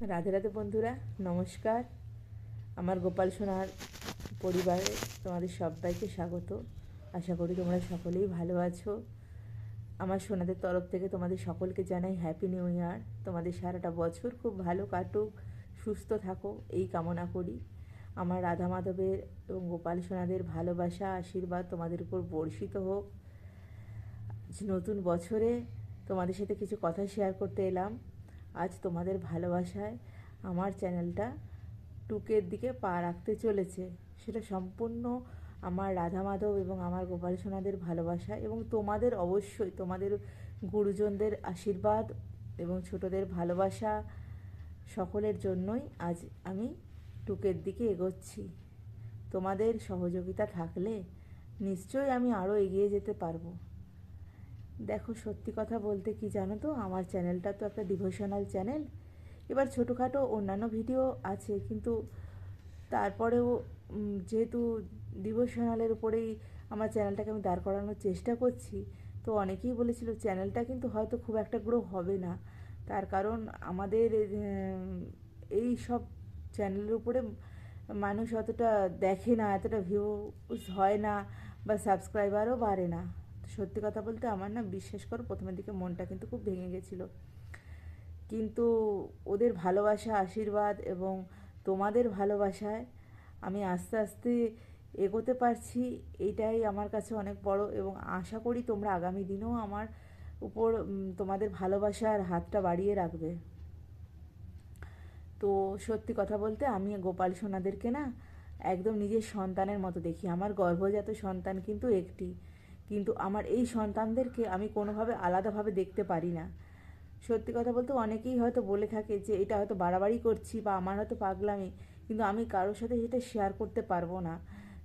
রাধে রাধে বন্ধুরা, নমস্কার। আমার গোপাল সোনার পরিবারে তোমাদের সবাইকে স্বাগত। আশা করি তোমরা সকলেই ভালো আছো। আমার সোনাদের তরফ থেকে তোমাদের সকলকে জানাই হ্যাপি নিউ ইয়ার তোমাদের সারাটা বছর খুব ভালো কাটুক, সুস্থ থাকো, এই কামনা করি। আমার রাধা মাধবের এবং গোপাল সোনাদের ভালোবাসা, আশীর্বাদ তোমাদের উপর বর্ষিত হোক। নতুন বছরে তোমাদের সাথে কিছু কথা শেয়ার করতে এলাম। আজ তোমাদের ভালোবাসায় আমার চ্যানেলটা টুকের দিকে পা রাখতে চলেছে। সেটা সম্পূর্ণ আমার রাধা মাধব এবং আমার গোপাল সোনাদের ভালোবাসা এবং তোমাদের অবশ্যই তোমাদের গুরুজনদের আশীর্বাদ এবং ছোটদের ভালোবাসা সকলের জন্যই আজ আমি টুকের দিকে এগোচ্ছি। তোমাদের সহযোগিতা থাকলে নিশ্চয়ই আমি আরও এগিয়ে যেতে পারব। দেখো, সত্যি কথা বলতে কি জানো তো, আমার চ্যানেলটা তো একটা ডিভোশনাল চ্যানেল এবার ছোটোখাটো অন্যান্য ভিডিও আছে, কিন্তু তারপরেও যেহেতু ডিভোশনালের উপরেই আমার চ্যানেলটাকে আমি দাঁড় করানোর চেষ্টা করছি, তো অনেকেই বলেছিল চ্যানেলটা কিন্তু হয়তো খুব একটা গ্রো হবে না। তার কারণ আমাদের এই সব চ্যানেলের উপরে মানুষ অতটা দেখে না, এতটা ভিউজ হয় না বা সাবস্ক্রাইবারও বাড়ে না। সত্যি কথা বলতে আমার না বিশ্বাস করো, প্রথমের দিকে মনটা কিন্তু খুব ভেঙে গেছিল। কিন্তু ওদের ভালোবাসা, আশীর্বাদ এবং তোমাদের ভালোবাসায় আমি আস্তে আস্তে এগোতে পারছি এটাই আমার কাছে অনেক বড় এবং আশা করি তোমরা আগামী দিনেও আমার উপর তোমাদের ভালোবাসার হাতটা বাড়িয়ে রাখবে। তো সত্যি কথা বলতে আমি গোপাল সোনাদেরকে না একদম নিজের সন্তানের মতো দেখি। আমার গর্ভজাত সন্তান কিন্তু একটি। কিন্তু আমার এই সন্তানদেরকে আমি কোনোভাবে আলাদাভাবে দেখতে পারি না। সত্যি কথা বলতে অনেকেই হয়তো বলে থাকে যে, এটা হয়তো বাড়াবাড়ি করছি বা আমার হয়তো পাগলামি। কিন্তু আমি কারোর সাথে সেটা শেয়ার করতে পারব না।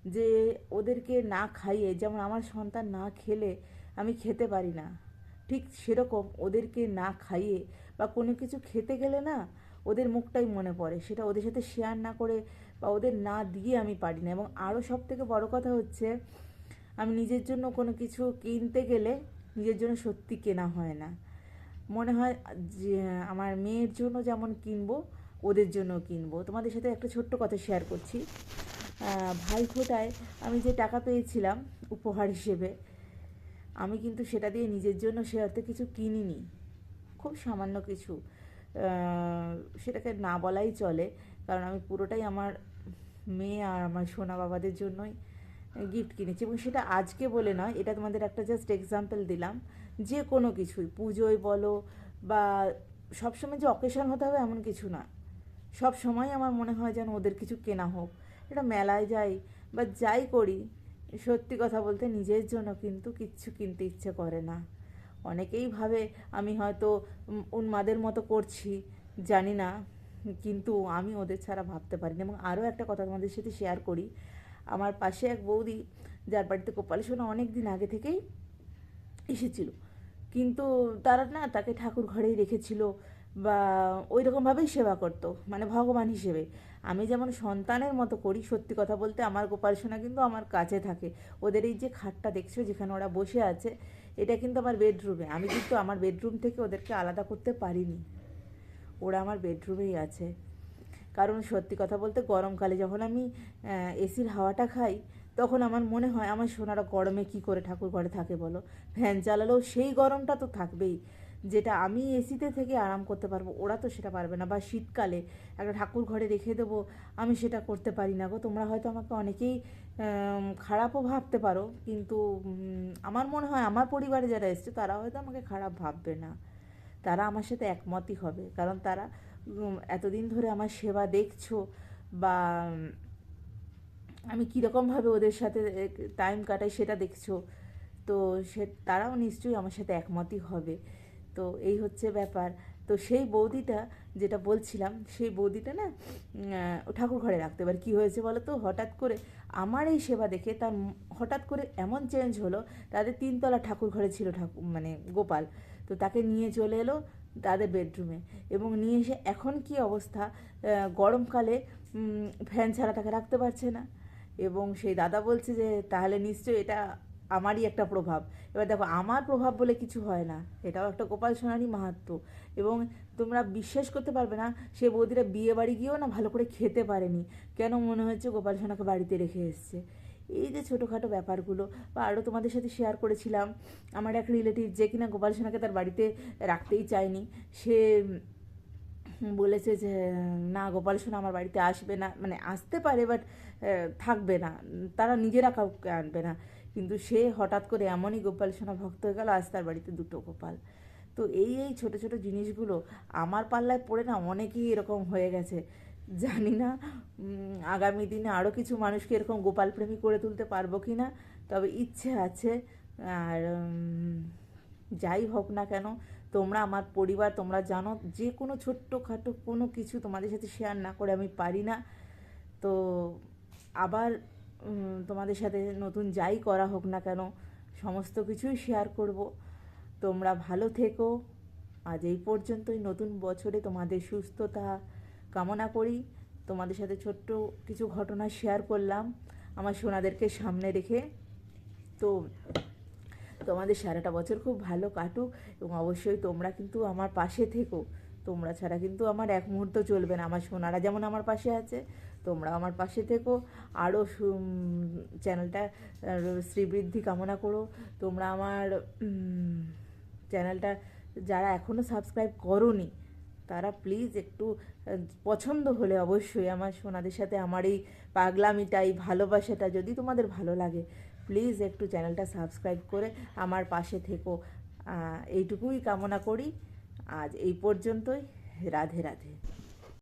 যে ওদেরকে না খাইয়ে, যেমন আমার সন্তান না খেলে আমি খেতে পারি না। ঠিক সেরকম ওদেরকে না খাইয়ে বা কোনো কিছু খেতে গেলে না ওদের মুখটাই মনে পড়ে। সেটা ওদের সাথে শেয়ার না করে বা ওদের না দিয়ে আমি পারি না। এবং আরও সব থেকে বড় কথা হচ্ছে আমি নিজের জন্য কোনো কিছু কিনতে গেলে নিজের জন্য সত্যি কেনা হয় না। মনে হয় যে, আমার মেয়ের জন্য যেমন কিনবো, ওদের জন্য কিনবো। তোমাদের সাথে একটা ছোট্ট কথা শেয়ার করছি। ভাইফোঁটায় আমি যে টাকা পেয়েছিলাম উপহার হিসেবে, আমি কিন্তু সেটা দিয়ে নিজের জন্য সে অর্থে কিছু কিনিনি। খুব সামান্য কিছু। সেটাকে না বলাই চলে, কারণ আমি পুরোটাই আমার মেয়ে আর আমার সোনা বাবাদের জন্যই গিফট কিনেছি এবং সেটা আজকে বলে নয়, এটা তোমাদের একটা জাস্ট এক্সাম্পল দিলাম। যে কোনো কিছুই, পুজোয় বলো বা সবসময় যে অকেশন হতে হবে এমন কিছু না। সব সময় আমার মনে হয় যেন ওদের কিছু কেনা হোক। এটা মেলায় যাই বা যাই করি, সত্যি কথা বলতে নিজের জন্য কিন্তু কিচ্ছু কিনতে ইচ্ছে করে না। অনেকেই ভাবে আমি হয়তো উন্মাদের মতো করছি, জানি না, কিন্তু আমি ওদের ছাড়া ভাবতে পারি না এবং আরও একটা কথা তোমাদের সাথে শেয়ার করি আমার পাশে এক বৌদি, যার বাড়িতে কোপাল সোনা অনেক দিন আগে থেকেই এসেছিল। কিন্তু তারা না তাকে ঠাকুর ঘরেই রেখেছিল বা ওই রকমভাবেই সেবা করতো মানে ভগবান হিসেবে। আমি যেমন সন্তানের মতো করি, সত্যি কথা বলতে আমার গোপাল সোনা কিন্তু আমার কাছে থাকে। ওদের এই যে খাটটা দেখছ, যেখানে ওরা বসে আছে, এটা কিন্তু আমার বেডরুমে। আমি কিন্তু আমার বেডরুম থেকে ওদেরকে আলাদা করতে পারিনি। ওরা আমার বেডরুমেই আছে। কারণ সত্যি কথা বলতে গরমকালে যখন আমি এসির হাওয়াটা খাই, তখন আমার মনে হয় আমার সোনারা গরমে কি করে ঠাকুর ঘরে থাকে বলো? ফ্যান চালালেও সেই গরমটা তো থাকবেই। যেটা আমি এসিতে থেকে আরাম করতে পারব, ওরা তো সেটা পারবে না। বা শীতকালে একটা ঠাকুর ঘরে রেখে দেবো, আমি সেটা করতে পারি না গো। তোমরা হয়তো আমাকে অনেকেই খারাপও ভাবতে পারো, কিন্তু আমার মনে হয় আমার পরিবারে যারা এসছে, তারা হয়তো আমাকে খারাপ ভাববে না। তারা আমার সাথে একমতই হবে। কারণ তারা এতদিন ধরে আমার সেবা দেখছ বা আমি কীরকমভাবে ওদের সাথে টাইম কাটাই সেটা দেখছ। তো সে, তারাও নিশ্চয়ই আমার সাথে একমতই হবে। তো এই হচ্ছে ব্যাপার। তো সেই বৌদিটা যেটা বলছিলাম, সেই বৌদিটা না ঠাকুর ঘরে রাখতে। এবার কী হয়েছে বলো তো হঠাৎ করে আমার এই সেবা দেখে তার হঠাৎ করে এমন চেঞ্জ হলো, তাদের তিনতলা ঠাকুর ঘরে ছিল ঠাকুর মানে গোপাল। তো তাকে নিয়ে চলে এলো তাদের বেডরুমে এবং নিয়ে এসে এখন কি অবস্থা? গরমকালে ফ্যান ছাড়া তাকে রাখতে পারছে না। এবং সেই দাদা বলছে যে, তাহলে নিশ্চয়ই এটা আমারই একটা প্রভাব। এবার দেখো, আমার প্রভাব বলে কিছু হয় না। এটাও একটা গোপাল সোনারই মাহাত্ম এবং তোমরা বিশ্বাস করতে পারবে না, সে বৌদিরা বিয়ে বাড়ি গিয়েও না ভালো করে খেতে পারেনি। কেন মনে হচ্ছে গোপাল সোনাকে বাড়িতে রেখে এসছে? এই যে ছোটোখাটো ব্যাপারগুলো, বা আরও তোমাদের সাথে শেয়ার করেছিলাম, আমার এক রিলেটিভ যে কিনা গোপাল সোনাকে তার বাড়িতে রাখতেই চায়নি, সে বলেছে যে, না, গোপাল সোনা আমার বাড়িতে আসবে না। মানে আসতে পারে বাট থাকবে না। তারা নিজেরা কাউকে আনবে না। কিন্তু সে হঠাৎ করে এমনই গোপাল সোনা ভক্ত হয়ে গেল, আজ তার বাড়িতে দুটো গোপাল। তো এই এই ছোট ছোট জিনিসগুলো আমার পাল্লায় পড়ে না, অনেকেই এরকম হয়ে গেছে। জানি না আগামী দিনে আরও কিছু মানুষকে এরকম গোপাল প্রেমী করে তুলতে পারব কি না, তবে ইচ্ছে আছে। আর যাই হোক না কেন, তোমরা আমার পরিবার, তোমরা জানো, যে কোনো ছোট্টখাটো কোনো কিছু তোমাদের সাথে শেয়ার না করে আমি পারি না। তো আবার তোমাদের সাথে নতুন যাই করা হোক না কেন, সমস্ত কিছুই শেয়ার করব। তোমরা ভালো থেকো। আজ এই পর্যন্তই। নতুন বছরে তোমাদের সুস্থতা কামনা করি। তোমাদের সাথে ছোট্ট কিছু ঘটনা শেয়ার করলাম। আমার সোনাদেরকে সামনে রেখে। তো, তোমাদের সারাটা বছর খুব ভালো কাটুক এবং অবশ্যই তোমরা কিন্তু আমার পাশে থেকো। তোমরা ছাড়া কিন্তু আমার এক মুহূর্ত চলবে না। আমার সোনারা যেমন আমার পাশে আছে তোমরা আমার পাশে থেকো। আরও চ্যানেলটা শ্রীবৃদ্ধি কামনা করো। তোমরা আমার চ্যানেলটা যারা এখনও সাবস্ক্রাইব করোনি, তারা প্লিজ একটু পছন্দ হলে অবশ্যই আমার সোনাদের সাথে আমার এই পাগলামিটা, এই ভালোবাসাটা যদি তোমাদের ভালো লাগে, প্লিজ একটু চ্যানেলটা সাবস্ক্রাইব করে আমার পাশে থেকো। এইটুকুই কামনা করি। আজ এই পর্যন্তই। রাধে রাধে।